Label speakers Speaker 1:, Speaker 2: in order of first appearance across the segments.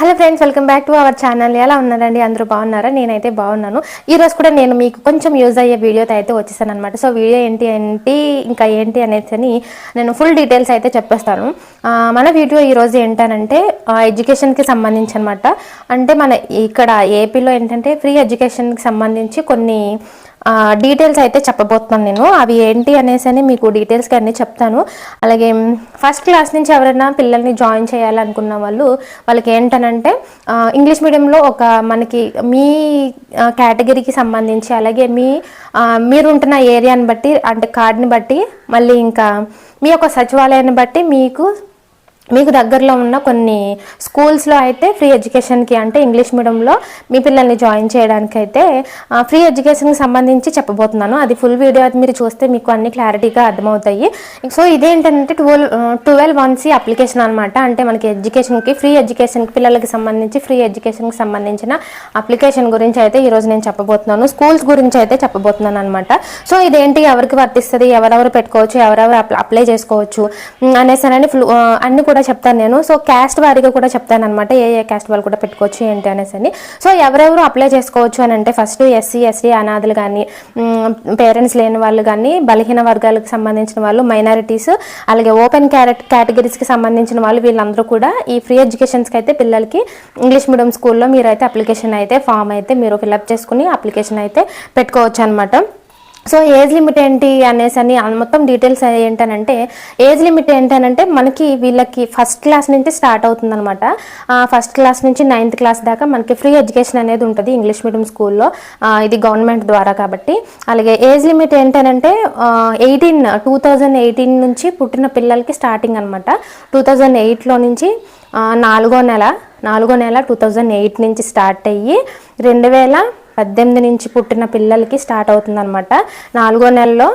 Speaker 1: Hello friends welcome back to our channel. ఎలా ఉన్నారండి? అందరూ బాగున్నారా? నేనైతే బాగున్నాను. ఈరోజు కూడా నేను మీకు కొంచెం యూజ్ అయ్యే వీడియోతో అయితే వచ్చేసాను అనమాట సో వీడియో ఏంటి ఏంటి ఇంకా ఏంటి అనేది అని నేను ఫుల్ డీటెయిల్స్ అయితే చెప్పేస్తాను. మన వీడియో ఈరోజు ఏంటనంటే ఎడ్యుకేషన్కి సంబంధించి అనమాట అంటే మన ఇక్కడ ఏపీలో ఏంటంటే ఫ్రీ ఎడ్యుకేషన్కి సంబంధించి కొన్ని డీటెయిల్స్ అయితే చెప్పబోతున్నాను నేను. అవి ఏంటి అనేసి అని మీకు డీటెయిల్స్కి అన్నీ చెప్తాను. అలాగే ఫస్ట్ క్లాస్ నుంచి ఎవరైనా పిల్లల్ని జాయిన్ చేయాలనుకున్న వాళ్ళు వాళ్ళకి ఏంటనంటే ఇంగ్లీష్ మీడియంలో ఒక మనకి మీ కేటగిరీకి సంబంధించి అలాగే మీ మీరుంటున్న మీరు ఉంటున్న ఏరియాని బట్టి అంటే కార్డ్ని బట్టి మళ్ళీ ఇంకా మీ యొక్క సచివాలయాన్ని బట్టి మీకు మీకు దగ్గరలో ఉన్న కొన్ని స్కూల్స్లో అయితే ఫ్రీ ఎడ్యుకేషన్కి అంటే ఇంగ్లీష్ మీడియంలో మీ పిల్లల్ని జాయిన్ చేయడానికి అయితే ఫ్రీ ఎడ్యుకేషన్కి సంబంధించి చెప్పబోతున్నాను. అది ఫుల్ వీడియో అది మీరు చూస్తే మీకు అన్ని క్లారిటీగా అర్థమవుతాయి. సో ఇదేంటంటే twelve twelve one C application అనమాట అంటే మనకి ఎడ్యుకేషన్కి ఫ్రీ ఎడ్యుకేషన్కి పిల్లలకి సంబంధించి ఫ్రీ ఎడ్యుకేషన్కి సంబంధించిన అప్లికేషన్ గురించి అయితే ఈరోజు నేను చెప్పబోతున్నాను. స్కూల్స్ గురించి అయితే చెప్పబోతున్నాను అనమాట సో ఇదేంటి? ఎవరికి వర్తిస్తుంది? ఎవరెవరు పెట్టుకోవచ్చు? ఎవరెవరు అప్ల- అప్లై చేసుకోవచ్చు? అనేసి అని అన్ని కూడా చెప్తాను నేను. సో క్యాస్ట్ వారీగా కూడా చెప్తాను అనమాట ఏ ఏ క్యాస్ట్ వాళ్ళు కూడా పెట్టుకోవచ్చు ఏంటి అనేసి అని. సో ఎవరెవరు అప్లై చేసుకోవచ్చు అని అంటే ఫస్ట్ ఎస్సీ ఎస్టీ అనాథులు కానీ పేరెంట్స్ లేని వాళ్ళు కానీ బలహీన వర్గాలకు సంబంధించిన వాళ్ళు మైనారిటీస్ అలాగే ఓపెన్ క్యారెట్ కేటగిరీస్కి సంబంధించిన వాళ్ళు వీళ్ళందరూ కూడా ఈ ఫ్రీ ఎడ్యుకేషన్స్కి అయితే పిల్లలకి ఇంగ్లీష్ మీడియం స్కూల్లో మీరైతే అప్లికేషన్ అయితే ఫామ్ అయితే మీరు ఫిల్అప్ చేసుకుని అప్లికేషన్ అయితే పెట్టుకోవచ్చు అనమాట సో ఏజ్ లిమిట్ ఏంటి అనేసి అని మొత్తం డీటెయిల్స్ ఏంటనంటే ఏజ్ లిమిట్ ఏంటనంటే మనకి వీళ్ళకి ఫస్ట్ క్లాస్ నుంచి స్టార్ట్ అవుతుంది అనమాట ఫస్ట్ క్లాస్ నుంచి నైన్త్ క్లాస్ దాకా మనకి ఫ్రీ ఎడ్యుకేషన్ అనేది ఉంటుంది ఇంగ్లీష్ మీడియం స్కూల్లో. ఇది గవర్నమెంట్ ద్వారా కాబట్టి. అలాగే ఏజ్ లిమిట్ ఏంటనంటే ఎయిటీన్ టూ థౌజండ్ ఎయిటీన్ నుంచి పుట్టిన పిల్లలకి స్టార్టింగ్ అనమాట టూ థౌజండ్ ఎయిట్లో నుంచి నాలుగో నెల నాలుగో నెల టూ థౌజండ్ ఎయిట్ నుంచి స్టార్ట్ అయ్యి రెండు వేల పద్దెనిమిది నుంచి పుట్టిన పిల్లలకి స్టార్ట్ అవుతుందన్నమాట. నాలుగో నెలలో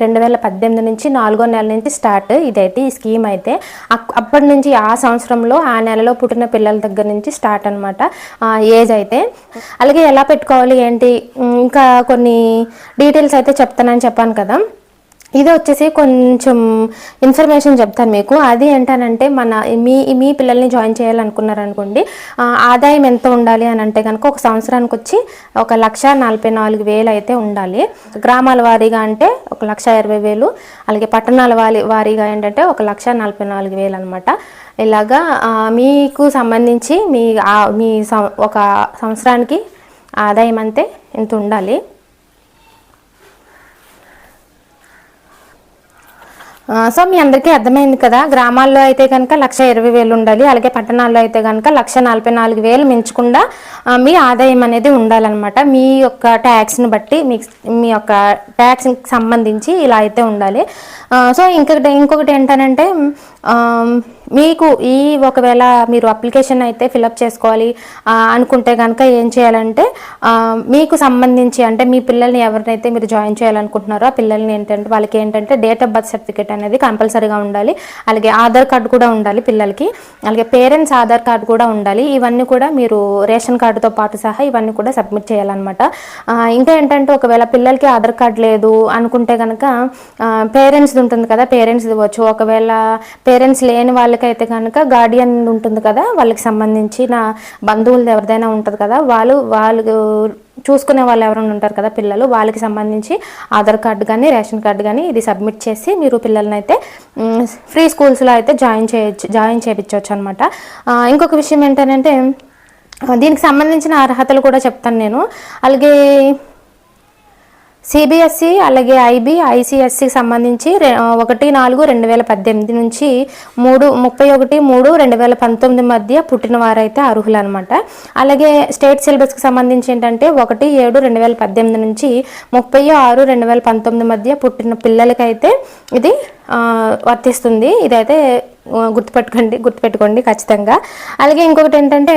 Speaker 1: రెండు వేల పద్దెనిమిది నుంచి నాలుగో నెల నుంచి స్టార్ట్ ఇదైతే ఈ స్కీమ్ అయితే. అప్పటి నుంచి ఆ సంవత్సరంలో ఆ నెలలో పుట్టిన పిల్లల దగ్గర నుంచి స్టార్ట్ అనమాట ఏజ్ అయితే. అలాగే ఎలా పెట్టుకోవాలి ఏంటి? ఇంకా కొన్ని డీటెయిల్స్ అయితే చెప్తానని చెప్పాను కదా. ఇది వచ్చేసి కొంచెం ఇన్ఫర్మేషన్ చెప్తాను మీకు. అది ఏంటనంటే మన మీ మీ పిల్లల్ని జాయిన్ చేయాలనుకున్నారనుకోండి ఆదాయం ఎంత ఉండాలి అని అంటే కనుక ఒక సంవత్సరానికి వచ్చి ఒక లక్ష నలభై నాలుగు వేలు అయితే ఉండాలి. గ్రామాల వారీగా అంటే ఒక లక్ష ఇరవై వేలు అలాగే పట్టణాల వారి వారీగా ఏంటంటే ఒక లక్ష నలభై నాలుగు వేలు అనమాట ఇలాగా మీకు సంబంధించి మీ మీ ఒక సంవత్సరానికి ఆదాయం అంతే ఇంత ఉండాలి. సో మీ అందరికీ అర్థమైంది కదా. గ్రామాల్లో అయితే కనుక లక్ష ఇరవై వేలు ఉండాలి. అలాగే పట్టణాల్లో అయితే కనుక లక్ష నలభై నాలుగు వేలు మించకుండా మీ ఆదాయం అనేది ఉండాలన్నమాట. మీ యొక్క ట్యాక్స్ని బట్టి మీ మీ యొక్క ట్యాక్స్కి సంబంధించి ఇలా అయితే ఉండాలి. సో ఇంకొకటి ఇంకొకటి ఏంటనంటే మీకు ఈ ఒకవేళ మీరు అప్లికేషన్ అయితే ఫిలప్ చేసుకోవాలి అనుకుంటే కనుక ఏం చేయాలంటే మీకు సంబంధించి అంటే మీ పిల్లల్ని ఎవరినైతే మీరు జాయిన్ చేయాలనుకుంటున్నారో ఆ పిల్లల్ని ఏంటంటే వాళ్ళకి ఏంటంటే డేట్ ఆఫ్ బర్త్ సర్టిఫికేట్ అనేది కంపల్సరీగా ఉండాలి. అలాగే ఆధార్ కార్డు కూడా ఉండాలి పిల్లలకి. అలాగే పేరెంట్స్ ఆధార్ కార్డు కూడా ఉండాలి. ఇవన్నీ కూడా మీరు రేషన్ కార్డుతో పాటు సహా ఇవన్నీ కూడా సబ్మిట్ చేయాలన్నమాట. ఇంకా ఏంటంటే ఒకవేళ పిల్లలకి ఆధార్ కార్డు లేదు అనుకుంటే కనుక పేరెంట్స్ది ఉంటుంది కదా పేరెంట్స్ది ఇవ్వచ్చు. ఒకవేళ పేరెంట్స్ లేని వాళ్ళకైతే కనుక గార్డియన్ ఉంటుంది కదా వాళ్ళకి సంబంధించిన బంధువులు ఎవరిదైనా ఉంటుంది కదా వాళ్ళు వాళ్ళు చూసుకునే వాళ్ళు ఎవరైనా ఉంటారు కదా పిల్లలు వాళ్ళకి సంబంధించి ఆధార్ కార్డు కానీ రేషన్ కార్డు కానీ ఇది సబ్మిట్ చేసి మీరు పిల్లల్ని అయితే ఫ్రీ స్కూల్స్లో అయితే జాయిన్ చేయొచ్చు జాయిన్ చేయించవచ్చు అనమాట ఇంకొక విషయం ఏంటంటే దీనికి సంబంధించిన అర్హతలు కూడా చెప్తాను నేను. అలాగే సిబిఎస్ఈ అలాగే ఐబీ ఐసిఎస్సికి సంబంధించి ఒకటి నాలుగు రెండు వేల పద్దెనిమిది నుంచి మూడు ముప్పై ఒకటి మూడు రెండు వేల పంతొమ్మిది మధ్య పుట్టిన వారైతే అర్హులు అనమాట అలాగే స్టేట్ సిలబస్కి సంబంధించి ఏంటంటే ఒకటి ఏడు రెండు వేల పద్దెనిమిది నుంచి ముప్పై ఆరు రెండు వేల పంతొమ్మిది మధ్య పుట్టిన పిల్లలకైతే ఇది వర్తిస్తుంది. ఇదైతే గుర్తుపెట్టుకోండి గుర్తుపెట్టుకోండి ఖచ్చితంగా. అలాగే ఇంకొకటి ఏంటంటే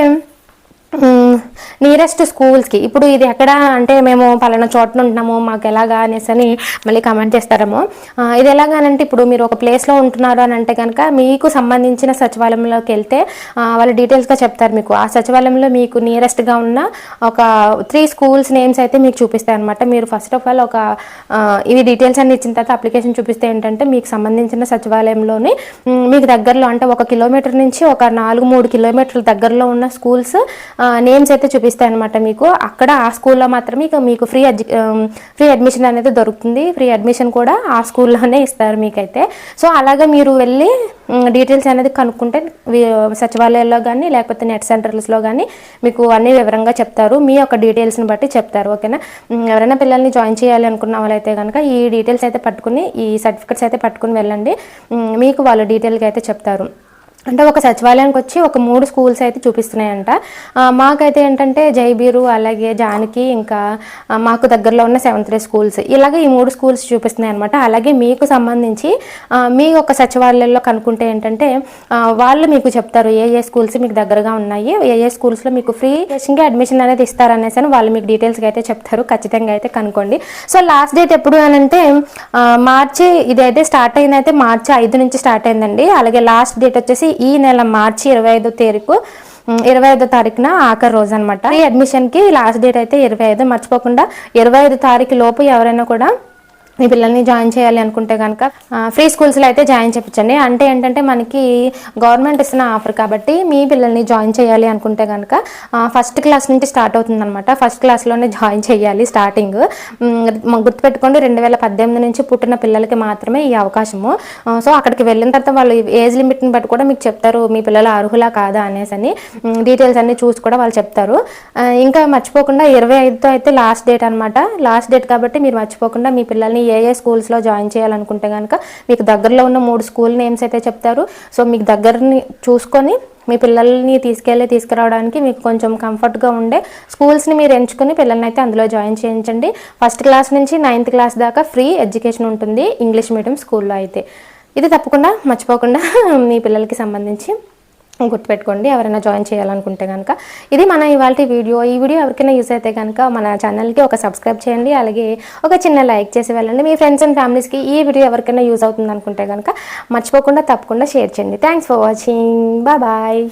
Speaker 1: నియరెస్ట్ స్కూల్స్కి ఇప్పుడు ఇది ఎక్కడ అంటే మేము పలానా చోట ఉంటున్నాము మాకు ఎలాగా అనేసి అని మళ్ళీ కమెంట్ చేస్తారేమో. ఇది ఎలాగానంటే ఇప్పుడు మీరు ఒక ప్లేస్లో ఉంటున్నారు అని అంటే కనుక మీకు సంబంధించిన సచివాలయంలోకి వెళ్తే వాళ్ళు డీటెయిల్స్గా చెప్తారు మీకు. ఆ సచివాలయంలో మీకు నియరెస్ట్గా ఉన్న ఒక త్రీ స్కూల్స్ నేమ్స్ అయితే మీకు చూపిస్తాయి అనమాట మీరు ఫస్ట్ ఆఫ్ ఆల్ ఒక ఇవి డీటెయిల్స్ అన్ని ఇచ్చిన తర్వాత అప్లికేషన్ చూపిస్తే ఏంటంటే మీకు సంబంధించిన సచివాలయంలోని మీకు దగ్గరలో అంటే ఒక కిలోమీటర్ నుంచి ఒక నాలుగు మూడు కిలోమీటర్ల దగ్గరలో ఉన్న స్కూల్స్ నేమ్స్ అయితే చూపిస్తాయి అనమాట మీకు. అక్కడ ఆ స్కూల్లో మాత్రమే ఇక మీకు ఫ్రీ ఫ్రీ అడ్మిషన్ అనేది దొరుకుతుంది. ఫ్రీ అడ్మిషన్ కూడా ఆ స్కూల్లోనే ఇస్తారు మీకైతే. సో అలాగే మీరు వెళ్ళి డీటెయిల్స్ అనేది కనుక్కుంటే సచివాలయాల్లో కానీ లేకపోతే నెట్ సెంటర్స్లో కానీ మీకు అన్ని వివరంగా చెప్తారు. మీ యొక్క డీటెయిల్స్ని బట్టి చెప్తారు. ఓకేనా? ఎవరైనా పిల్లల్ని జాయిన్ చేయాలి అనుకున్న వాళ్ళైతే కనుక ఈ డీటెయిల్స్ అయితే పట్టుకుని ఈ సర్టిఫికెట్స్ అయితే పట్టుకుని వెళ్ళండి. మీకు వాళ్ళు డీటెయిల్గా అయితే చెప్తారు. అంటే ఒక సచివాలయానికి వచ్చి ఒక మూడు స్కూల్స్ అయితే చూపిస్తున్నాయంట. మాకైతే ఏంటంటే జైబీరు అలాగే జానకి ఇంకా మాకు దగ్గరలో ఉన్న సెవెంత్ డే స్కూల్స్. ఇలాగే ఈ మూడు స్కూల్స్ చూపిస్తున్నాయి అనమాట అలాగే మీకు సంబంధించి మీ ఒక సచివాలయంలో కనుక్కుంటే ఏంటంటే వాళ్ళు మీకు చెప్తారు ఏ ఏ స్కూల్స్ మీకు దగ్గరగా ఉన్నాయి ఏ ఏ స్కూల్స్లో మీకు ఫ్రీ గా అడ్మిషన్ అనేది ఇస్తారనేసి అని వాళ్ళు మీకు డీటెయిల్స్గా అయితే చెప్తారు. ఖచ్చితంగా అయితే కనుక్కోండి. సో లాస్ట్ డేట్ ఎప్పుడు అని అంటే మార్చి ఇదైతే స్టార్ట్ అయింది అయితే మార్చి ఐదు నుంచి స్టార్ట్ అయిందండి. అలాగే లాస్ట్ డేట్ వచ్చేసి ఈ నెల మార్చి ఇరవై ఐదో తారీఖు ఇరవై ఐదో తారీఖున ఆఖరి రోజు అనమాట ఈ అడ్మిషన్కి లాస్ట్ డేట్ అయితే ఇరవై ఐదు. మర్చిపోకుండా ఇరవై ఐదు తారీఖు లోపు ఎవరైనా కూడా మీ పిల్లల్ని జాయిన్ చేయాలి అనుకుంటే కనుక ఫ్రీ స్కూల్స్లో అయితే జాయిన్ చేయించండి అంటే ఏంటంటే మనకి గవర్నమెంట్ ఇస్తున్న ఆఫర్ కాబట్టి మీ పిల్లల్ని జాయిన్ చేయాలి అనుకుంటే కనుక ఫస్ట్ క్లాస్ నుంచి స్టార్ట్ అవుతుందన్నమాట. ఫస్ట్ క్లాస్లోనే జాయిన్ చేయాలి స్టార్టింగ్ గుర్తుపెట్టుకోండి రెండు వేల పద్దెనిమిది నుంచి పుట్టిన పిల్లలకి మాత్రమే ఈ అవకాశము. సో అక్కడికి వెళ్ళిన తర్వాత వాళ్ళు ఏజ్ లిమిట్ని బట్టి కూడా మీకు చెప్తారు మీ పిల్లలు అర్హులా కాదా అనేసి అని డీటెయిల్స్ అన్ని చూసి కూడా వాళ్ళు చెప్తారు. ఇంకా మర్చిపోకుండా ఇరవై ఐదుతో అయితే లాస్ట్ డేట్ అనమాట లాస్ట్ డేట్ కాబట్టి మీరు మర్చిపోకుండా మీ పిల్లల్ని ఏ ఏ స్కూల్స్లో జాయిన్ చేయాలనుకుంటే కనుక మీకు దగ్గరలో ఉన్న మూడు స్కూల్ నేమ్స్ అయితే చెప్తారు. సో మీకు దగ్గరని చూసుకొని మీ పిల్లల్ని తీసుకెళ్ళి తీసుకురావడానికి మీకు కొంచెం కంఫర్ట్గా ఉండే స్కూల్స్ని మీరు ఎంచుకుని పిల్లల్ని అయితే అందులో జాయిన్ చేయించండి. ఫస్ట్ క్లాస్ నుంచి నైన్త్ క్లాస్ దాకా ఫ్రీ ఎడ్యుకేషన్ ఉంటుంది ఇంగ్లీష్ మీడియం స్కూల్లో అయితే. ఇది తప్పకుండా మర్చిపోకుండా మీ పిల్లలకి సంబంధించి గుర్తుపెట్టుకోండి ఎవరైనా జాయిన్ చేయాలనుకుంటే కనుక ఇది మన ఇవాళ వీడియో. ఈ వీడియో ఎవరికైనా యూస్ అయితే కనుక మన ఛానల్కి ఒక సబ్స్క్రైబ్ చేయండి అలాగే ఒక చిన్న లైక్ చేసి వెళ్ళండి. మీ ఫ్రెండ్స్ అండ్ ఫ్యామిలీస్కి ఈ వీడియో ఎవరికైనా యూజ్ అవుతుంది అనుకుంటే కనుక మర్చిపోకుండా తప్పకుండా షేర్ చేయండి. Thanks for watching bye